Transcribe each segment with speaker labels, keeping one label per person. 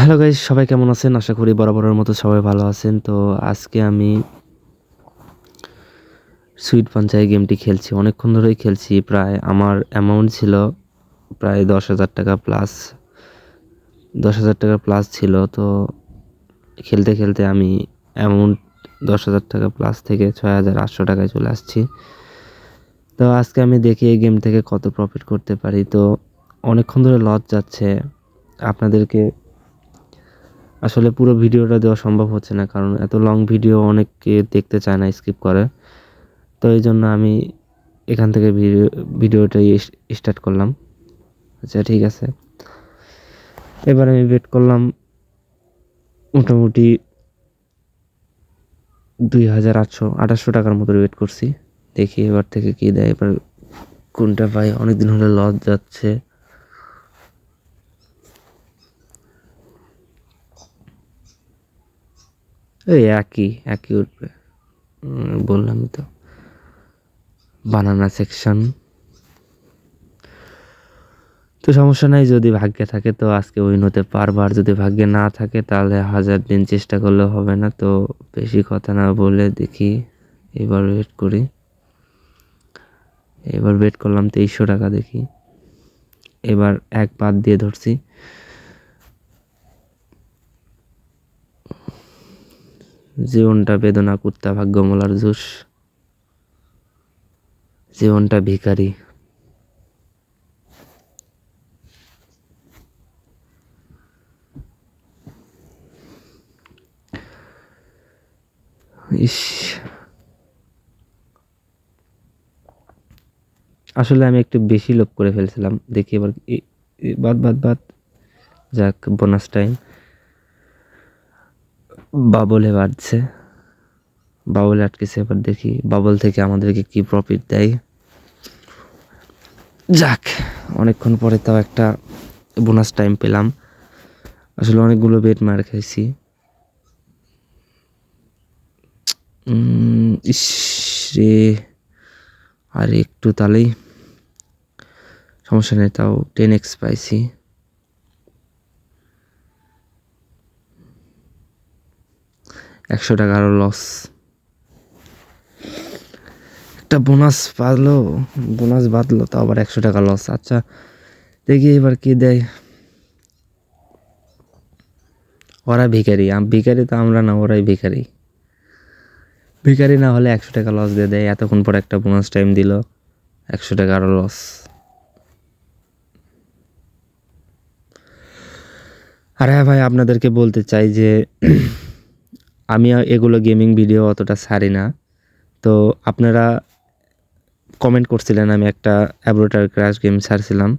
Speaker 1: Hello guys, সবাই কেমন আছেন? আশা করি বরাবরের মতো সবাই ভালো আছেন। তো আজকে আমি সুইট পঞ্চায়েত গেমটি খেলছি। অনেকক্ষণ ধরেই খেলছি। প্রায় আমার অ্যামাউন্ট ছিল প্রায় দশ হাজার টাকা প্লাস দশ হাজার টাকা প্লাস ছিল। তো খেলতে খেলতে আমি অ্যামাউন্ট দশ হাজার টাকা প্লাস থেকে ছয় হাজার আটশো টাকায় চলে আসছি। তো আজকে আমি দেখি এই গেম থেকে কত প্রফিট করতে পারি। তো অনেকক্ষণ ধরে লস যাচ্ছে। আপনাদেরকে আসলে পুরো ভিডিওটা দেওয়া সম্ভব হচ্ছে না, কারণ এত লং ভিডিও অনেকে দেখতে চায় না স্কিপ করে। তো এই জন্য আমি এখান থেকে ভিডিও, ভিডিওটা স্টার্ট করলাম। আচ্ছা ঠিক আছে। এবার আমি ওয়েট করলাম মোটামুটি দুই হাজার আটশো, আঠাশশো টাকার মতো ওয়েট করছি। দেখি এবার থেকে কী দেয়। এবার কোনটা পাই? অনেকদিন হলে লস যাচ্ছে। এই একই একই উঠবে। বললাম তো। বানানা সেকশন তো সমস্যা নাই, যদি ভাগ্যে থাকে তো আজকে উইন হতে পারব, আর যদি ভাগ্যে না থাকে তাহলে হাজার দিন চেষ্টা করলে হবে না, তো বেশি কথা না বলে দেখি। এবার ওয়েট করি। এবার ওয়েট করলাম তেইশশো টাকা দেখি। এবার এক বাদ দিয়ে ধরছি। জীবনটা বেদনা, কুত্তা, ভাগ্যমলার জুস জীবনটা ভিখারি। ইস। আসলে আমি একটু বেশি লোভ করে ফেলছিলাম। দেখি এবার বাদ বাদ বাদ। যাক বোনাস টাইম বাবলে বাড়ছে। বাবলে আটকেছে, এবার দেখি বাবল থেকে আমাদেরকে কি প্রফিট দেয়। যাক, অনেকক্ষণ পরে তাও একটা বোনাস টাইম পেলাম। আসলে অনেকগুলো বেড মার খাইছি। রে, আর একটু তাহলেই সমস্যা নেই, তাও টেন এক্স পাইছি। একশো টাকা আরও লস একটা বোনাস বাঁধলো বোনাস বাঁধলো তো আবার একশো টাকা লস আচ্ছা দেখি এবার কি দেয়। ওরা ভিখারি ভিখারি তো আমরা না, ওরাই ভিখারি। ভিখারি না হলে একশো টাকা লস দিয়ে দেয়। এতক্ষণ পর একটা বোনাস টাইম দিল, একশো টাকা আরও লস আর হ্যাঁ ভাই, আপনাদেরকে বলতে চাই যে আমি এগুলো গেমিং ভিডিও অতটা ছাড়ি না। তো আপনারা কমেন্ট করছিলেন, আমি একটা অ্যাব্রোটার ক্রাশ গেম ছাড়ছিলাম।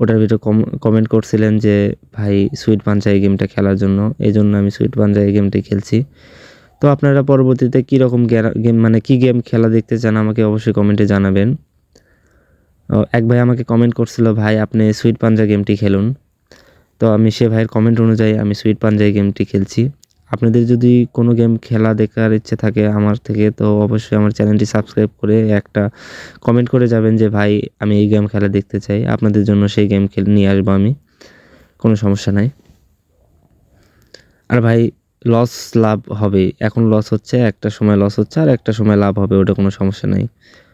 Speaker 1: ওটার ভিতরে কমেন্ট করছিলেন যে, ভাই সুইট পাঞ্চাই গেমটা খেলার জন্য। এই জন্য আমি সুইট পাঞ্চাই গেমটি খেলছি। তো আপনারা পরবর্তীতে কীরকম গেম মানে কী গেম খেলা দেখতে চান, আমাকে অবশ্যই কমেন্টে জানাবেন। এক ভাই আমাকে কমেন্ট করছিল, ভাই, আপনি সুইট পাঞ্জা গেমটি খেলুন। তো আমি সে ভাইয়ের কমেন্ট অনুযায়ী আমি সুইট পাঞ্জাই গেমটি খেলছি। আপনাদের যদি কোনো গেম খেলা দেখার ইচ্ছে থাকে আমার থেকে, তো অবশ্যই আমার চ্যানেলটি সাবস্ক্রাইব করে একটা কমেন্ট করে যাবেন যে, ভাই, আমি এই গেম খেলা দেখতে চাই। আপনাদের জন্য সেই গেম খেলে, নিয়ে আসব আমি। কোনো সমস্যা নাই। আর ভাই লস লাভ হবে। এখন লস হচ্ছে, একটা সময় লস হচ্ছে আর একটা সময় লাভ হবে, ওটা কোনো সমস্যা নাই।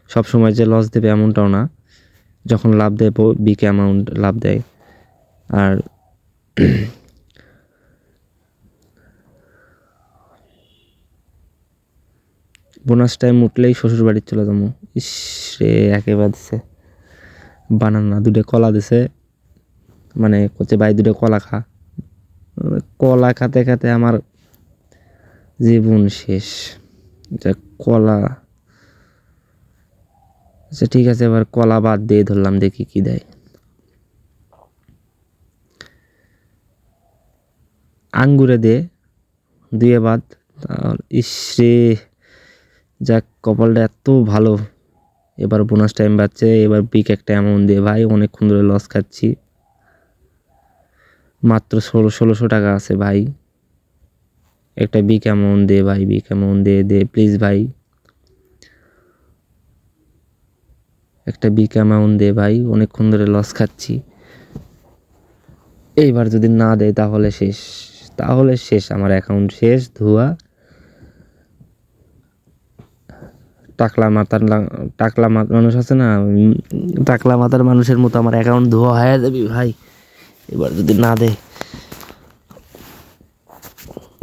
Speaker 1: সব সময় যে লস দেবে এমনটাও না। যখন লাভ দেয় বিগ অ্যামাউন্ট লাভ দেয়। আর বোনাস টাইম উঠলেই শ্বশুর বাড়ি চলে যাব। ইস রে একেবারে দিছে। বানানা দুটো কলা দিছে। মানে করছে ভাই দুটো কলা খা। কলা খাতে খাতে আমার জীবন শেষ। যা কলা। আচ্ছা ঠিক আছে, এবার কলা বাদ দিয়ে ধরলাম, দেখি কি দেয়। আঙ্গুরে দে দুয়ে বাদ। তাহলে ইসরে যাক, কপালটা এত ভালো। এবার বোনাস টাইম পাচ্ছে এবার বিগ একটা অ্যামাউন্ট দিয়ে। ভাই, অনেকক্ষণ ধরে লস খাচ্ছি। মাত্র ষোলো ষোলোশো টাকা আছে ভাই। একটা বিগ অ্যামাউন্ট দে ভাই বিগ অ্যামাউন্ট দে দে প্লিজ ভাই। একটা বিগ অ্যামাউন্ট দে ভাই, অনেকক্ষণ ধরে লস খাচ্ছি। এইবার যদি না দেয় তাহলে শেষ। তাহলে শেষ, আমার অ্যাকাউন্ট শেষ, ধোয়া। টাকলা মাথার টাকলা মানুষ আছে না টাকলা মাথার মানুষের মতো আমার অ্যাকাউন্ট ধোয়া হয়ে যাবি ভাই। এবার যদি না দে।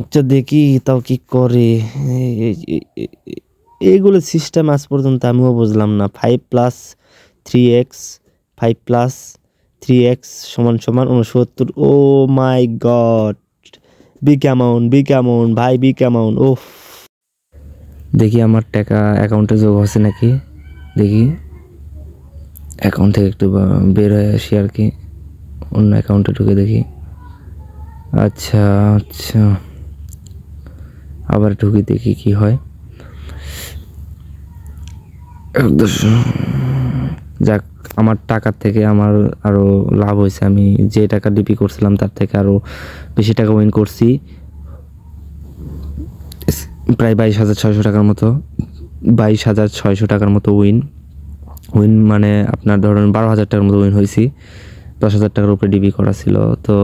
Speaker 1: আচ্ছা দেখি তাও কি করে। এই- এই- এই- এই- এইগুলো সিস্টেম আজ পর্যন্ত আমিও বুঝলাম না। Five plus three X five plus three X সমান সমান উনসত্তর ও my god big amount big amount ভাই বিগ অ্যামাউন্ট ওফ দেখি আমার টাকা অ্যাকাউন্টে যোগ আছে নাকি? দেখি। অ্যাকাউন্ট থেকে একটু বের হয়ে আসি আর কি। অন্য অ্যাকাউন্টে ঢুকে দেখি। আচ্ছা আচ্ছা। আবার ঢুকে দেখি কি হয়। যাক, আমার টাকার থেকে আমার আরও লাভ হয়েছে। আমি যে টাকা ডিপি করছিলাম, তার থেকে আরও বেশি টাকা উইন করছি। প্রায় বাইশ হাজার ছয়শো টাকার মতো, বাইশ হাজার ছয়শো টাকার মতো উইন উইন মানে আপনার ধরুন বারো হাজার টাকার মতো উইন হয়েছি, দশ হাজার টাকার উপরে ডিবি করা ছিল। তো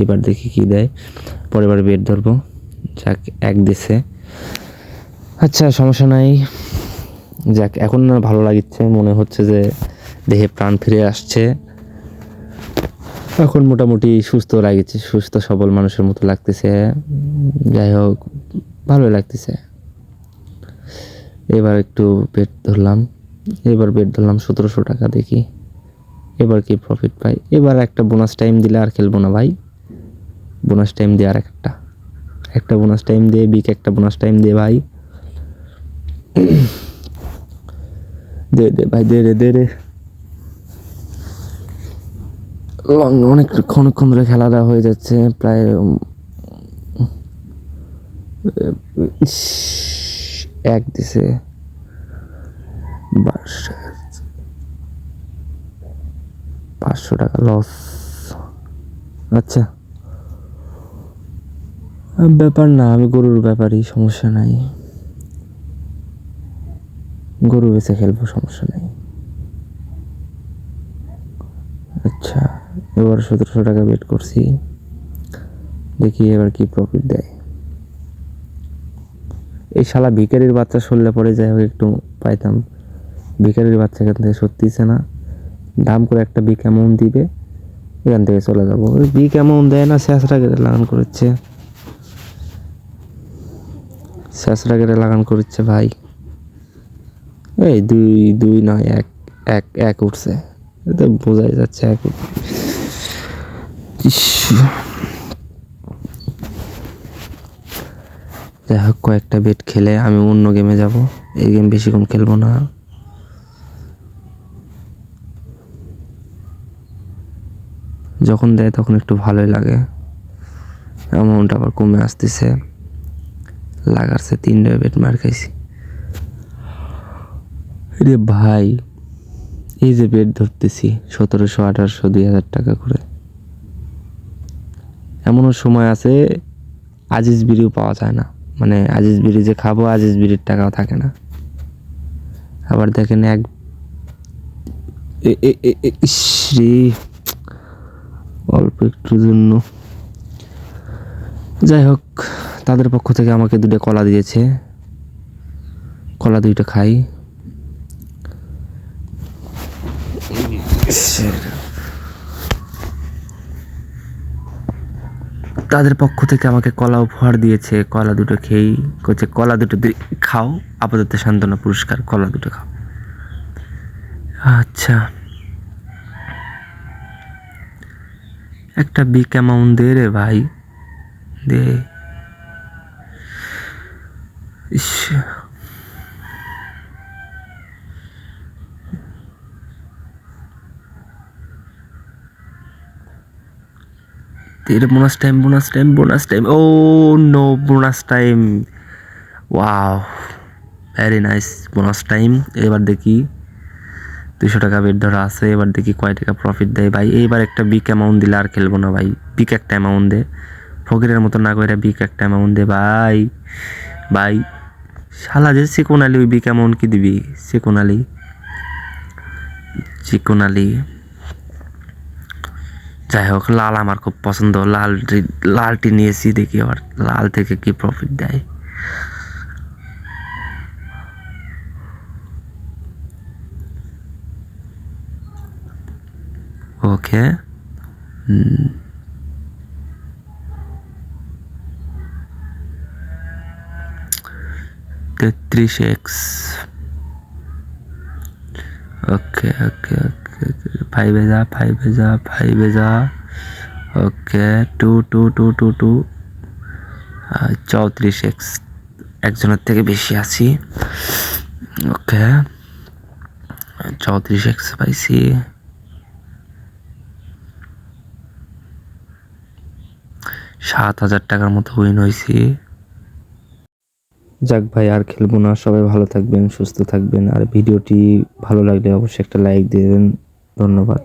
Speaker 1: এবার দেখি কি দেয়। পরের বার বেড ধরবো। যাক, এক দেশে আচ্ছা সমস্যা নাই। যাক, এখন না ভালো লাগিচ্ছে মনে হচ্ছে যে দেহে প্রাণ ফিরে আসছে। এখন মোটামুটি সুস্থ লাগছে, সুস্থ সবল মানুষের মতো লাগতেছে। যাই হোক, ভালোই লাগতেছে। এবার একটু বেড ধরলাম। এবার বেড ধরলাম সতেরোশো টাকা দেখি। এবার কি প্রফিট পাই? এবার একটা বোনাস টাইম দিলে আর খেলব না ভাই। বোনাস টাইম দিয়ে আর একটা। একটা বোনাস টাইম দিয়ে বিক একটা বোনাস টাইম দিয়ে ভাই। দে দে ভাই, দে রে দে রে লং অনেক অনেকক্ষণ ধরে খেলাটা হয়ে যাচ্ছে, প্রায় এক দিছে। পাঁচশো টাকা লস আচ্ছা। ব্যাপার না, আমি গরুর ব্যাপারই সমস্যা নাই। গরু বেচে খেলব, সমস্যা নেই। আচ্ছা। এবার সতেরোশো টাকা বেট করছি। দেখি এবার কি প্রফিট দেয়। এই শালা ভিকারির বাচ্চা শুনলে পরে যাই হোক একটু পাইতাম। ভিকারির বাচ্চা এখান থেকে সত্যিছে না। দাম করে একটা বিক অ্যামাউন্ট দিবে, এখান থেকে চলে যাব। বিক অ্যামাউন্ট দেয় না, শেষরা কেটে লাগান করেছে। শেষরা কেটে লাগান করেছে ভাই। এই দুই দুই নয়, এক এক এক উঠছে। এটা বোঝাই যাচ্ছে এক উঠ- ইস। যাই হোক, কয়েকটা বেট খেলে আমি অন্য গেমে যাব। এই গেম বেশিক্ষণ খেলব না। যখন দেয় তখন একটু ভালোই লাগে। অ্যামাউন্ট আবার কমে আসতেছে। লাগাচ্ছে তিনটে বেট মার খাইছি। রে ভাই, এই যে বেড ধরতেছি, সতেরোশো, আঠারোশো, দুই হাজার টাকা করে। এমনও সময় আছে, আজিজ বিড়িও পাওয়া যায় না। মানে আজিজ বিড়ি যে খাব, আজিজ বিড়ির টাকাও থাকে না। আবার দেখেন এক অল্প একটুর জন্য। যাই হোক, তাদের পক্ষ থেকে আমাকে দুটো কলা দিয়েছে। কলা দুইটা খাই। তাদের পক্ষ থেকে আমাকে কলা উপহার দিয়েছে, কলা দুটো খেয়েই করছে কলা দুটো খাও, আপাতত সান্ত্বনা পুরস্কার, কলা দুটো খাও। আচ্ছা। একটা বিগ অ্যামাউন্ট দে রে ভাই, দে। ইস তেরে bonus time bonus time bonus time oh no bonus time wow very nice bonus time এবার দেখি। দুশো টাকা বেড ধরা আছে। এবার দেখি কয় টাকা প্রফিট দেয়। ভাই, এইবার একটা বিগ অ্যামাউন্ট দিলে আর খেলব না ভাই। বিগ একটা অ্যামাউন্ট দে। ফকিরের মতো না করে বিগ একটা অ্যামাউন্ট দে ভাই। ভাই, শালা যে চিকন আলি ওই বিগ অ্যামাউন্ট কি দিবি? চিকন আলি চিকন আলি যাই হোক লাল আমার খুব পছন্দ। লাল লালটি নিয়েছি দেখি আবার লাল থেকে কি প্রফিট দেয়। ওকে তেত্রিশ এক্স। ওকে ওকে ওকে ফাইভে যা ফাইভে যা ফাইভে যা okay two two two two two চৌত্রিশ এক্স একজনের থেকে বেশি আছি। ওকে চৌত্রিশ এক্স পাইছি। সাত হাজার টাকার মতো উইন হয়েছি যাক ভাই, আর খেলব না। সবাই ভালো থাকবেন, সুস্থ থাকবেন। আর ভিডিওটি ভালো লাগলে অবশ্যই একটা লাইক দিয়ে দেন। ধন্যবাদ।